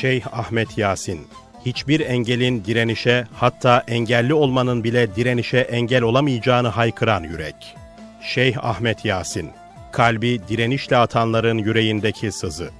Şeyh Ahmet Yasin hiçbir engelin direnişe hatta engelli olmanın bile direnişe engel olamayacağını haykıran yürek. Şeyh Ahmet Yasin kalbi direnişle atanların yüreğindeki sızı.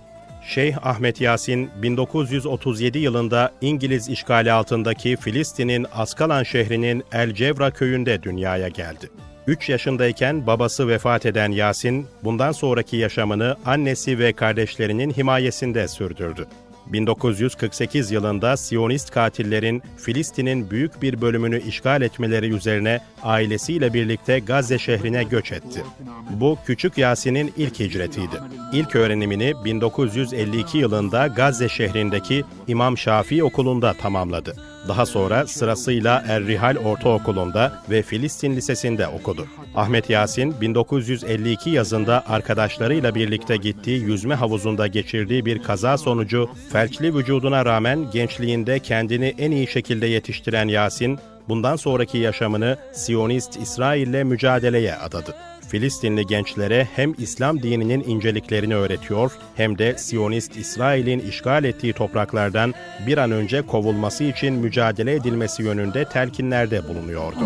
Şeyh Ahmet Yasin 1937 yılında İngiliz işgali altındaki Filistin'in Askalan şehrinin El Cevra köyünde dünyaya geldi. 3 yaşındayken babası vefat eden Yasin, bundan sonraki yaşamını annesi ve kardeşlerinin himayesinde sürdürdü. 1948 yılında Siyonist katillerin Filistin'in büyük bir bölümünü işgal etmeleri üzerine ailesiyle birlikte Gazze şehrine göç etti. Bu küçük Yasin'in ilk hicretiydi. İlk öğrenimini 1952 yılında Gazze şehrindeki İmam Şafii Okulu'nda tamamladı. Daha sonra sırasıyla Er-Rihal Ortaokulu'nda ve Filistin Lisesi'nde okudu. Ahmet Yasin 1952 yazında arkadaşlarıyla birlikte gittiği yüzme havuzunda geçirdiği bir kaza sonucu felçli vücuduna rağmen gençliğinde kendini en iyi şekilde yetiştiren Yasin, bundan sonraki yaşamını Siyonist İsrail'le mücadeleye adadı. Filistinli gençlere hem İslam dininin inceliklerini öğretiyor hem de Siyonist İsrail'in işgal ettiği topraklardan bir an önce kovulması için mücadele edilmesi yönünde telkinlerde bulunuyordu.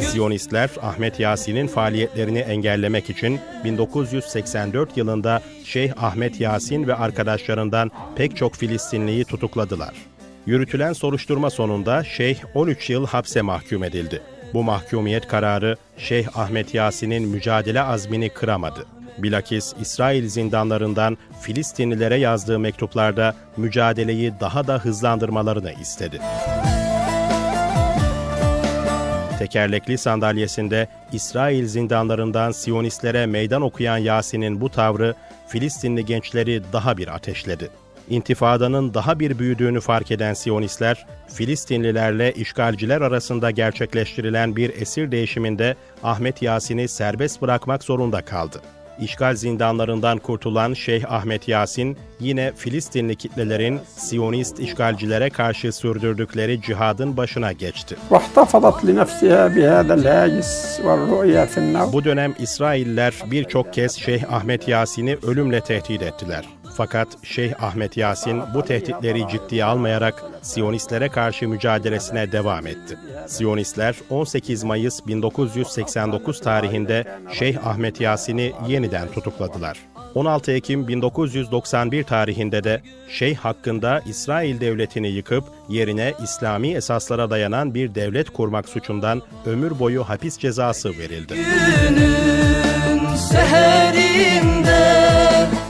Siyonistler Ahmet Yasin'in faaliyetlerini engellemek için 1984 yılında Şeyh Ahmet Yasin ve arkadaşlarından pek çok Filistinliyi tutukladılar. Yürütülen soruşturma sonunda Şeyh 13 yıl hapse mahkum edildi. Bu mahkumiyet kararı Şeyh Ahmet Yasin'in mücadele azmini kıramadı. Bilakis İsrail zindanlarından Filistinlilere yazdığı mektuplarda mücadeleyi daha da hızlandırmalarını istedi. Tekerlekli sandalyesinde İsrail zindanlarından Siyonistlere meydan okuyan Yasin'in bu tavrı Filistinli gençleri daha bir ateşledi intifadanın daha bir büyüdüğünü fark eden Siyonistler, Filistinlilerle işgalciler arasında gerçekleştirilen bir esir değişiminde Ahmet Yasin'i serbest bırakmak zorunda kaldı. İşgal zindanlarından kurtulan Şeyh Ahmet Yasin, yine Filistinli kitlelerin Siyonist işgalcilere karşı sürdürdükleri cihadın başına geçti. Bu dönem İsrailler birçok kez Şeyh Ahmet Yasin'i ölümle tehdit ettiler. Fakat Şeyh Ahmet Yasin bu tehditleri ciddiye almayarak Siyonistlere karşı mücadelesine devam etti. Siyonistler 18 Mayıs 1989 tarihinde Şeyh Ahmet Yasin'i yeniden tutukladılar. 16 Ekim 1991 tarihinde de Şeyh hakkında İsrail devletini yıkıp yerine İslami esaslara dayanan bir devlet kurmak suçundan ömür boyu hapis cezası verildi. Günün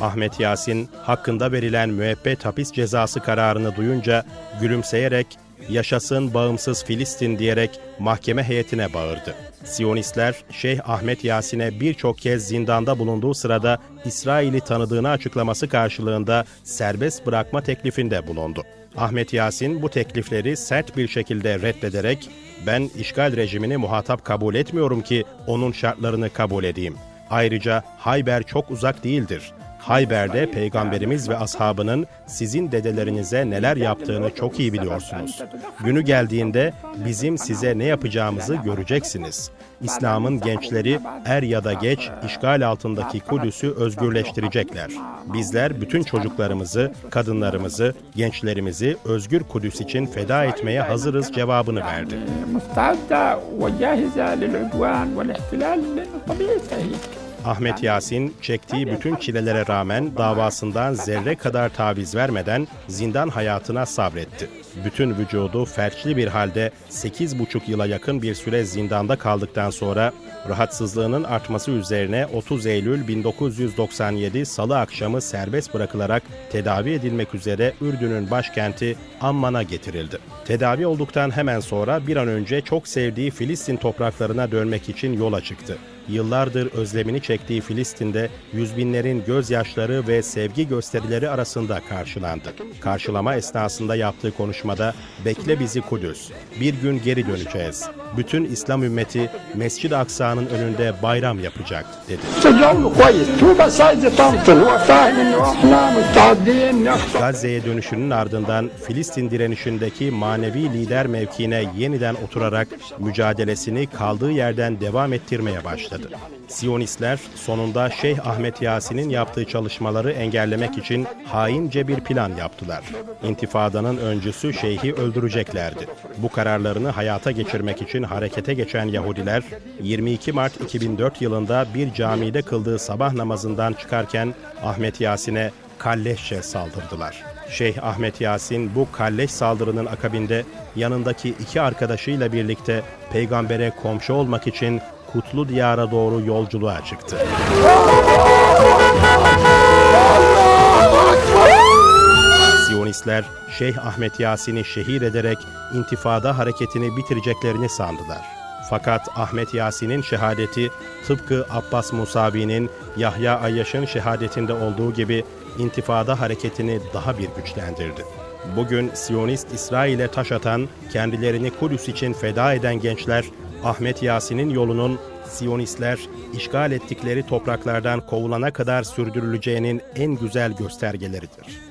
Ahmet Yasin hakkında verilen müebbet hapis cezası kararını duyunca gülümseyerek yaşasın bağımsız Filistin diyerek mahkeme heyetine bağırdı. Siyonistler Şeyh Ahmet Yasin'e birçok kez zindanda bulunduğu sırada İsrail'i tanıdığını açıklaması karşılığında serbest bırakma teklifinde bulundu. Ahmet Yasin bu teklifleri sert bir şekilde reddederek ben işgal rejimini muhatap kabul etmiyorum ki onun şartlarını kabul edeyim. Ayrıca Hayber çok uzak değildir. Hayber'de peygamberimiz ve ashabının sizin dedelerinize neler yaptığını çok iyi biliyorsunuz. Günü geldiğinde bizim size ne yapacağımızı göreceksiniz. İslam'ın gençleri er ya da geç işgal altındaki Kudüs'ü özgürleştirecekler. Bizler bütün çocuklarımızı, kadınlarımızı, gençlerimizi özgür Kudüs için feda etmeye hazırız cevabını verdi. مستعدة وجاهزة للعدوان والاحتلال لأنه طبيعتها هيك Ahmet Yasin çektiği bütün çilelere rağmen davasından zerre kadar taviz vermeden zindan hayatına sabretti. Bütün vücudu felçli bir halde 8,5 yıla yakın bir süre zindanda kaldıktan sonra rahatsızlığının artması üzerine 30 Eylül 1997 Salı akşamı serbest bırakılarak tedavi edilmek üzere Ürdün'ün başkenti Amman'a getirildi. Tedavi olduktan hemen sonra bir an önce çok sevdiği Filistin topraklarına dönmek için yola çıktı yıllardır özlemini çektiği Filistin'de yüz binlerin gözyaşları ve sevgi gösterileri arasında karşılandı. Karşılama esnasında yaptığı konuşmada "Bekle bizi Kudüs. Bir gün geri döneceğiz bütün İslam ümmeti Mescid-i Aksa'nın önünde bayram yapacak dedi. Gazze'ye dönüşünün ardından Filistin direnişindeki manevi lider mevkine yeniden oturarak mücadelesini kaldığı yerden devam ettirmeye başladı. Siyonistler sonunda Şeyh Ahmet Yasin'in yaptığı çalışmaları engellemek için haince bir plan yaptılar. İntifadanın öncüsü şeyhi öldüreceklerdi. Bu kararlarını hayata geçirmek için harekete geçen Yahudiler 22 Mart 2004 yılında bir camide kıldığı sabah namazından çıkarken Ahmet Yasin'e kalleşçe saldırdılar. Şeyh Ahmet Yasin bu kalleş saldırının akabinde yanındaki iki arkadaşıyla birlikte peygambere komşu olmak için Kutlu Diyar'a doğru yolculuğa çıktı. Siyonistler Şeyh Ahmet Yasin'i şehir ederek intifada hareketini bitireceklerini sandılar. Fakat Ahmet Yasin'in şehadeti tıpkı Abbas Musavi'nin Yahya Ayyaş'ın şehadetinde olduğu gibi intifada hareketini daha bir güçlendirdi. Bugün Siyonist İsrail'e taş atan, kendilerini Kudüs için feda eden gençler Ahmet Yasin'in yolunun Siyonistler işgal ettikleri topraklardan kovulana kadar sürdürüleceğinin en güzel göstergeleridir.